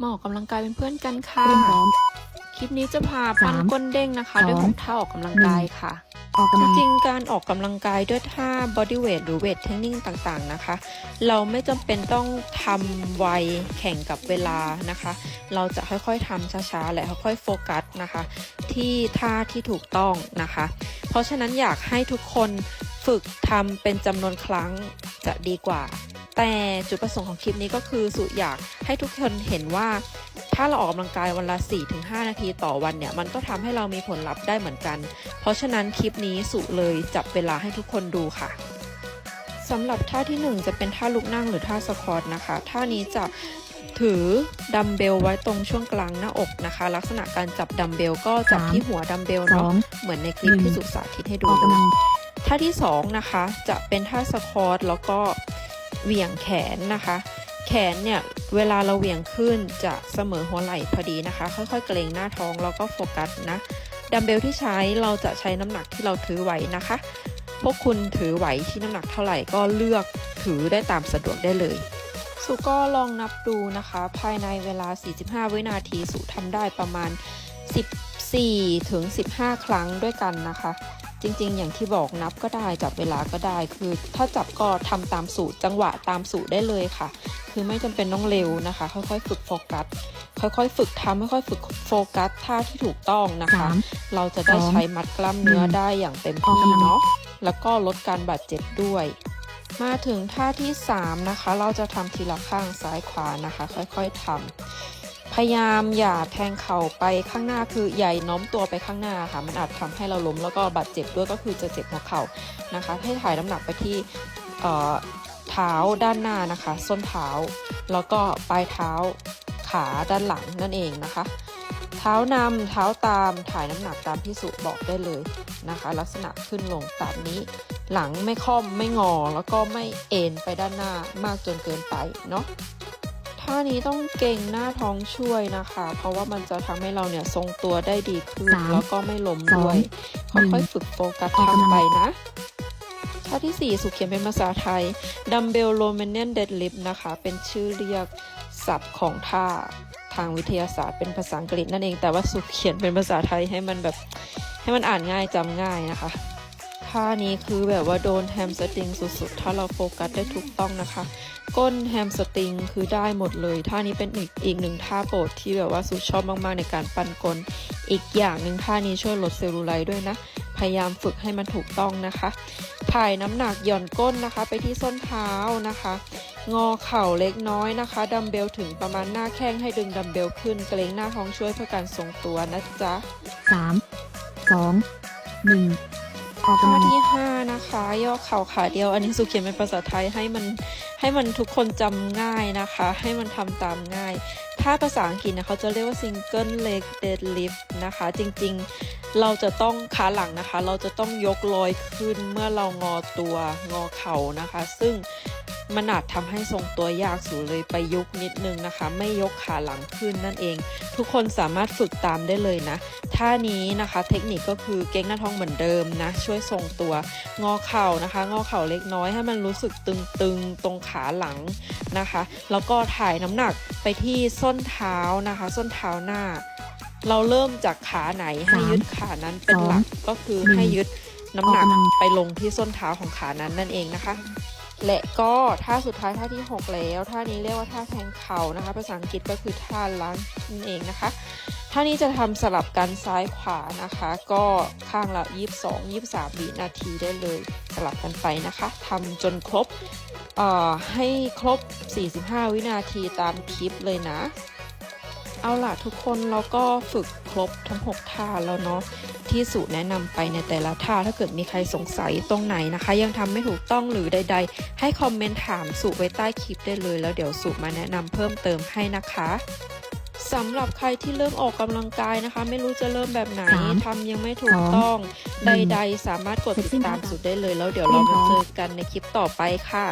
มาออกกำลังกายเป็นเพื่อนกันค่ะ เตรียมพร้อม คลิปนี้จะพาปั้นสามก้นเด้งนะคะสองด้วยของท่าออกกำลังกายค่ะ ออกกำจลัง ริงๆ การออกกำลังกายด้วยท่า body weight หรือ weight training ต่างๆ นะคะ เราไม่จำเป็นต้องทำไวแข่งกับเวลานะคะ เราจะค่อยๆทำช้าๆ และค่อยๆ โฟกัสนะคะ ที่ท่าที่ถูกต้องนะคะ เพราะฉะนั้นอยากให้ทุกคนฝึกทำเป็นจำนวนครั้งจะดีกว่า แต่จุดประสงค์ของคลิปนี้ก็คือสุอยากให้ทุกคนเห็นว่า ถ้าเราออกกำลังกายวันละ 4-5 นาทีต่อวันเนี่ย มันก็ทำให้เรามีผลลัพธ์ได้เหมือนกัน เพราะฉะนั้นคลิปนี้สุเลยจับเวลาให้ทุกคนดูค่ะสำหรับท่าที่ 1 จะเป็นท่าลุกนั่งหรือท่าสควอตนะคะ ท่านี้จะถือดัมเบลไว้ตรงช่วงกลางหน้าอกนะคะ ลักษณะการจับดัมเบลก็จับที่หัวดัมเบลสอเนาะงเหมือนในคลิปที่สุสาธิตให้อดูอกกำลังท่าที่2นะคะจะเป็นท่าสควอตแล้วก็ เหวี่ยงแขนนะคะ แขนเนี่ยเวลาเราเหวี่ยงขึ้นจะเสมอหัวไหล่พอดีนะคะ ค่อยๆ เกรงหน้าท้องแล้วก็โฟกัสนะดัมเบลที่ใช้เราจะใช้น้ำหนักที่เราถือไหวนะคะ พวกคุณถือไหวที่น้ำหนักเท่าไหร่ก็เลือกถือได้ตามสะดวกได้เลย สุก็ลองนับดูนะคะ ภายในเวลา 45 วินาทีสุทำได้ประมาณ 14ถึง15 ครั้งด้วยกันนะคะ จริง ๆ อย่างที่บอกนับก็ได้จับเวลาก็ได้คือ ถ้าจับก็ทำตามสูตรจังหวะตามสูตรได้เลยค่ะ คือไม่จำเป็นต้องเร็วนะคะ ค่อยๆ ฝึกโฟกัสค่อยๆ ฝึกทำค่อยๆฝึกโฟกัสท่าที่ถูกต้องนะคะสามเราจะได้สองใช้มัดกล้ามเนื้อหนึ่งได้อย่างเต็มออกที่กำลังเนาะแล้วก็ลดการบาดเจ็บด้วย มาถึงท่าที่ 3 นะคะ เราจะทำทีละข้างซ้ายขวานะคะ ค่อยๆทำ พยายามอย่าแทงเข่าไปข้างหน้าคือใหญ่น้อมตัวไปข้างหน้าค่ะ มันอาจทำให้เราล้มแล้วก็บาดเจ็บด้วยก็คือจะเจ็บหัวเข่านะคะ ให้ถ่ายน้ำหนักไปที่เอ่อเท้าด้านหน้านะคะ ส้นเท้า แล้วก็ปลายเท้าขาด้านหลังนั่นเองนะคะ เท้านำเท้าตามถ่ายน้ำหนักตามที่สุบอกได้เลยนะคะ ลักษณะขึ้นลงตามนี้ หลังไม่ค่อมไม่งอแล้วก็ไม่เอ็นไปด้านหน้ามากจนเกินไปเนาะ ท่านี้ต้องเก่งหน้าท้องช่วยนะคะ เพราะว่ามันจะทำให้เราเนี่ยทรงตัวได้ดีขึ้นสามแล้วก็ไม่ล้มสองด้วยหนึ่งค่อยๆฝึกโฟกัสออกกำลังทำไปนะท่าที่ 4 สุขเขียนเป็นภาษาไทยดัมเบลโรเมเนียนเดดลิฟนะคะ เป็นชื่อเรียกศัพท์ของท่าทางวิทยาศาสตร์เป็นภาษาอังกฤษนั่นเองแต่ว่าสุขเขียนเป็นภาษาไทยให้มันแบบให้มันอ่านง่ายจำง่ายนะคะ ท่านี้คือแบบว่าโดนแฮมสตริงสุดๆ ถ้าเราโฟกัสได้ถูกต้องนะคะ ก้นแฮมสตริงคือได้หมดเลย ท่านี้เป็นอีกอีกหนึ่งท่าโปรดที่แบบว่าสุดชอบมากๆในการปั้นกล อีกอย่างหนึ่งท่านี้ช่วยลดเซลลูไลท์ด้วยนะ พยายามฝึกให้มันถูกต้องนะคะ ถ่ายน้ำหนักหย่อนก้นนะคะ ไปที่ส้นเท้านะคะ งอเข่าเล็กน้อยนะคะ ดัมเบลถึงประมาณหน้าแข้งให้ดึงดัมเบลขึ้น เกรงหน้าท้องช่วยเพื่อการทรงตัวนะจ๊ะสามส องหนึ่งออกท่ากำลังที่5นะคะย่อเข่าขาเดียว อันนี้สุเขียนเป็นภาษาไทยให้มันให้มันทุกคนจำง่ายนะคะ ให้มันทำตามง่าย ถ้าภาษาอังกฤษนะเขาจะเรียกว่า single leg deadlift นะคะ จริงๆเราจะต้องขาหลังนะคะ เราจะต้องยกลอยขึ้นเมื่อเรางอตัวงอเข่านะคะ ซึ่ง มันอาจทำให้ทรงตัวยากสูเลยไปยุกนิดนึงนะคะ ไม่ยกขาหลังขึ้นนั่นเอง ทุกคนสามารถฝึกตามได้เลยนะท่านี้นะคะเทคนิคก็คือเก้งหน้าท้องเหมือนเดิมนะช่วยทรงตัวงอเข่านะคะ งอเข่าเล็กน้อยให้มันรู้สึกตึงๆตรงขาหลังนะคะ แล้วก็ถ่ายน้ำหนักไปที่ส้นเท้านะคะ ส้นเท้าหน้า เราเริ่มจากขาไหนให้ยึดขานั้นเป็นหลักก็คือให้ยึดน้ำหนักไปลงที่ส้นเท้าของขานั้นนั่นเองนะคะ และก็ท่าสุดท้ายท่าที่ 6 แล้วท่านี้เรียกว่าท่าแทงเข่านะคะ ภาษาอังกฤษก็คือท่าลันนั่นเองนะคะท่านี้จะทำสลับกันซ้ายขวานะคะ ก็ข้างละ 22 23 วินาทีได้เลยสลับกันไปนะคะทำจนครบให้ครบ 45 วินาทีตามคลิปเลยนะ เอาล่ะทุกคนเราก็ฝึกครบทั้ง 6 ท่าแล้วเนาะที่สูตรแนะนำไปในแต่ละท่าถ้าเกิดมีใครสงสัยตรงไหนนะคะ ยังทำไม่ถูกต้องหรือใด ๆ ให้คอมเมนต์ถามสูไว้ใต้คลิปได้เลย แล้วเดี๋ยวสูมาแนะนำเพิ่มเติมให้นะคะสำหรับใครที่เริ่มออกกำลังกายนะคะ ไม่รู้จะเริ่มแบบไหนสามทำยังไม่ถูกสองต้องหนึ่งใด ๆ สามารถกดเสร็จติดสิ้นตามแล้วค่ะสูตรได้เลย แล้วเดี๋ยวเรามาเจอกันในคลิปต่อไปค่ะ